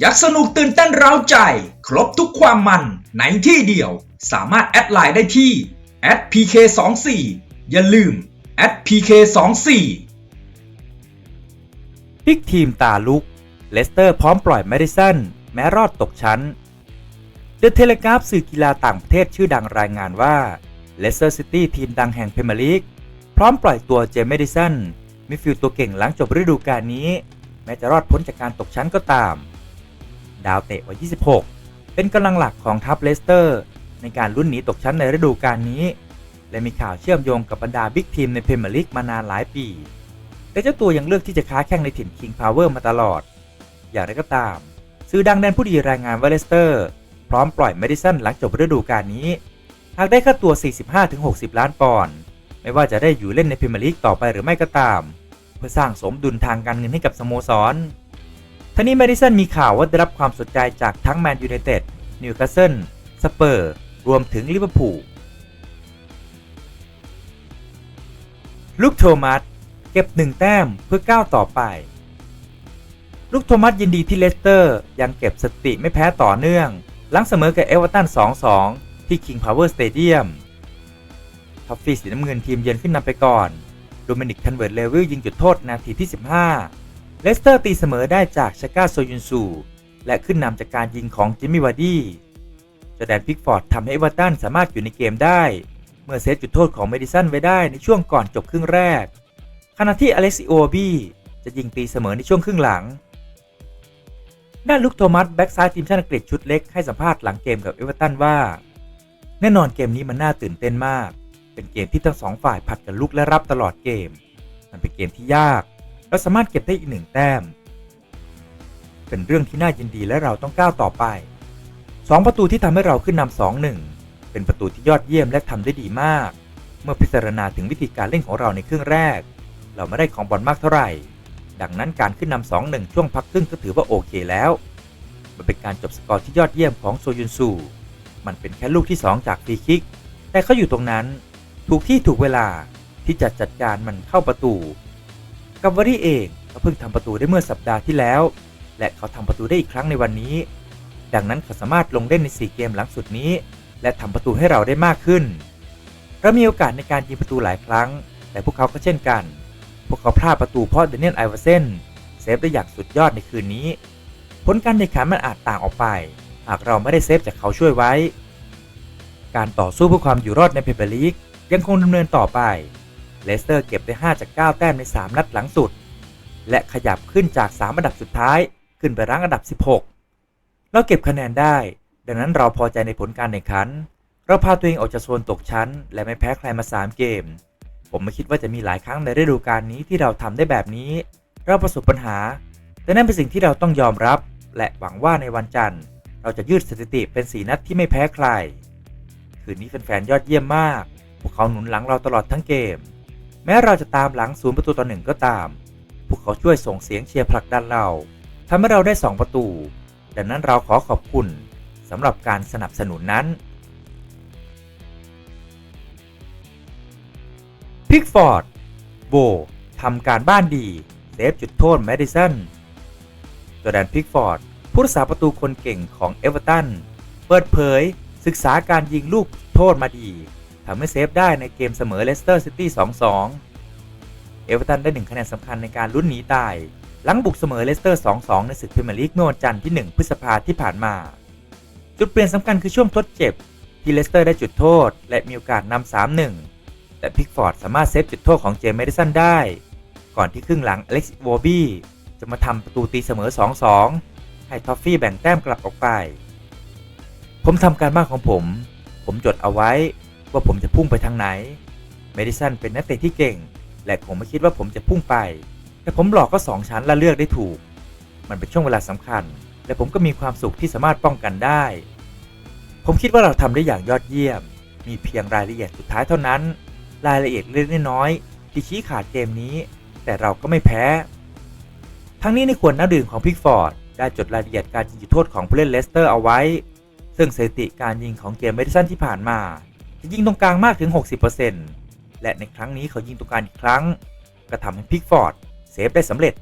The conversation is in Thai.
อยากสนุกตื่นเต้นเร้าใจ ครบทุกความมันในที่เดียว สามารถแอดไลน์ได้ที่ @pk24 อย่าลืม @pk24 พิกทีมตาลุก เลสเตอร์พร้อมปล่อยแมดิสันแม้รอดตกชั้น เดอะเทเลกราฟสื่อกีฬาต่างประเทศชื่อดังรายงานว่าเลสเตอร์ซิตี้ทีมดังแห่งพรีเมียร์ลีกพร้อมปล่อยตัวเจมส์แมดิสันมิดฟิลด์ตัวเก่งหลังจบฤดูกาลนี้ แม้จะรอดพ้นจากการตกชั้นก็ตาม ดาวเตะวัย 26 เป็นกำลังหลักของทัพเลสเตอร์ ในการลุ้นหนีตกชั้นในฤดูกาลนี้ และมีข่าวเชื่อมโยงกับบรรดาบิ๊กทีมในพรีเมียร์ลีกมานานหลายปี แต่เจ้าตัวยังเลือกที่จะค้าแข่งในถิ่น King Power มาตลอด อย่างไรก็ตาม สื่อดังแดนผู้ดีรายงานว่าเลสเตอร์ พร้อมปล่อยแมดิสันหลังจบฤดูกาลนี้ หากได้ค่าตัว 45-60 ล้านปอนด์ไม่ว่าจะได้อยู่เล่นในพรีเมียร์ลีกต่อไปหรือไม่ก็ตาม เพื่อสร้างสมดุลทางการเงินให้กับสโมสร ทนี้แมดิสันมีข่าวว่าได้รับความสนใจจากทั้งแมนยูไนเต็ด นิวคาสเซิล สเปอร์ รวมถึงลิเวอร์พูล ลูกโทมัสเก็บหนึ่งแต้มเพื่อก้าวต่อไป ลูกโทมัสยินดีที่เลสเตอร์ ยังเก็บสติไม่แพ้ต่อเนื่อง หลังเสมอกับเอเวอร์ตัน 2-2 ที่ King Power Stadium ท็อฟฟี่สีน้ำเงินทีมเยือนขึ้นนำไปก่อน โดมินิก คันเวิร์ดเลวิลยิงจุดโทษนาทีที่ 15 เลสเตอร์ตีเสมอได้จากชาก้าโซยุนซูและขึ้นนำจากการยิงของจิมมี่วาร์ดี้จอแดนพิกฟอร์ดทำให้เอเวอร์ตันสามารถอยู่ในเกมได้ เมื่อเซฟจุดโทษของเมดิสันไว้ได้ในช่วงก่อนจบครึ่งแรก ขณะที่อเล็กซิโอบีจะยิงตีเสมอในช่วงครึ่งหลัง ด้านลุกโทมัสแบ็กซ้ายทีมชาติอังกฤษชุดเล็กให้สัมภาษณ์หลังเกมกับเอเวอร์ตันว่า แน่นอนเกมนี้มันน่าตื่นเต้นมาก เป็นเกมที่ทั้งสองฝ่ายผัดกันลุกและรับตลอดเกม มันเป็นเกมที่ยาก เราสามารถเก็บได้อีกหนึ่งแต้ม เป็นเรื่องที่น่ายินดีและเราต้องก้าวต่อไปสองประตูที่ทำให้เราขึ้นนำสองหนึ่งเป็นประตูที่ยอดเยี่ยมและทำได้ดีมาก เมื่อพิจารณาถึงวิธีการเล่นของเราในครึ่งแรก เราไม่ได้ของบอลมากเท่าไหร่ ดังนั้นการขึ้นนำสองหนึ่งช่วงพักครึ่งก็ถือว่าโอเคแล้ว มันเป็นการจบสกอร์ที่ยอดเยี่ยมของโซยุนซู มันเป็นแค่ลูกที่ 2 จากฟรีคิก แต่เขาอยู่ตรงนั้น ถูกที่ถูกเวลาที่จะจัดการมันเข้าประตู กับวารีเองเขาเพิ่งทำประตูได้เมื่อสัปดาห์ที่แล้ว และเขาทำประตูได้อีกครั้งในวันนี้ ดังนั้นเขาสามารถลงเล่นใน 4 เกมหลังสุดนี้ และทำประตูให้เราได้มากขึ้นเรามีโอกาสในการยิงประตูหลายครั้ง แต่พวกเขาก็เช่นกัน พวกเขาพลาดประตูเพราะเดนเนียลไอวาเซนเซฟได้อย่างสุดยอดในคืนนี้ ผลการแข่งขันมันอาจต่างออกไป หากเราไม่ได้เซฟจากเขาช่วยไว้ การต่อสู้เพื่อความอยู่รอดในเพเปอร์ลีกยังคงดำเนินต่อไป เลสเตอร์เก็บได้5จาก9แต้มใน 3 นัดหลังสุด และขยับขึ้นจาก 3 อันดับสุดท้ายขึ้นไปรั้งอันดับ 16 เราเก็บคะแนนได้ ดังนั้นเราพอใจในผลการแข่งขัน เราพาตัวเองออกจากโซนตกชั้น และไม่แพ้ใครมา 3 เกม ผมไม่คิดว่าจะมีหลายครั้งในฤดูกาลนี้ที่เราทำได้แบบนี้ เราประสบปัญหา แต่นั่นเป็นสิ่งที่เราต้องยอมรับ และหวังว่าในวันจันทร์ เราจะยืดสถิติเป็น4นัดที่ไม่แพ้ใคร คืนนี้แฟนๆยอดเยี่ยมมาก พวกเขาหนุนหลังเราตลอดทั้งเกม แม้เราจะตามหลังศูนย์ประตูต่อหนึ่งก็ตาม พวกเขาช่วยส่งเสียงเชียร์ผลักดันเราทำให้เราได้ 2 ประตู ดังนั้นเราขอขอบคุณสำหรับการสนับสนุนนั้น พิกฟอร์ด โบทำการบ้านดี เซฟจุดโทษแมดิสันจอแดนพิกฟอร์ด ผู้รักษาประตูคนเก่งของเอเวอร์ตัน เปิดเผย ศึกษาการยิงลูกโทษมาดี ทำให้เซฟได้ในเกมเสมอเลสเตอร์ซิตี้ 2-2 เอเวอร์ตันได้หนึ่งคะแนนสำคัญในการลุ้นหนีตาย หลังบุกเสมอเลสเตอร์ 2-2 ในศึกพรีเมียร์ลีกเมื่อวันจันทร์ที่ 1 พฤษภาที่ผ่านมา จุดเปลี่ยนสำคัญคือช่วงทดเจ็บ ที่เลสเตอร์ได้จุดโทษ และมีโอกาสนำ3-1แต่พิกฟอร์ดสามารถเซฟจุดโทษของเจมส์เมดิสันได้ ก่อนที่ครึ่งหลังอเล็กซ์วอร์บี้จะมาทำประตูตีเสมอ 2-2 ให้ทอฟฟี่แบ่งแต้มกลับออกไป ผมทำการบ้านของผม ผมจดเอาไว้ ว่าผมจะพุ่งไปทางไหน เมดิสันเป็นนักเตะที่เก่ง และผมไม่คิดว่าผมจะพุ่งไป แต่ผมหลอกก็สองชั้นและเลือกได้ถูก มันเป็นช่วงเวลาสำคัญ และผมก็มีความสุขที่สามารถป้องกันได้ ผมคิดว่าเราทำได้อย่างยอดเยี่ยม มีเพียงรายละเอียดสุดท้ายเท่านั้น รายละเอียดเล็กน้อยที่ชี้ขาดเกมนี้ แต่เราก็ไม่แพ้ ทั้งนี้ในขวดน้ำดื่มของพิกฟอร์ดได้จดรายละเอียดการยิงจุดโทษของผู้เล่นเลสเตอร์เอาไว้ ซึ่งสถิติการยิงของเกมเมดิสันที่ผ่านมา ยิงตรงกลางมากถึง 60%และในครั้งนี้เขายิงตรงกลางอีกครั้ง ก็ทำให้พิกฟอร์ดเซฟได้สำเร็จ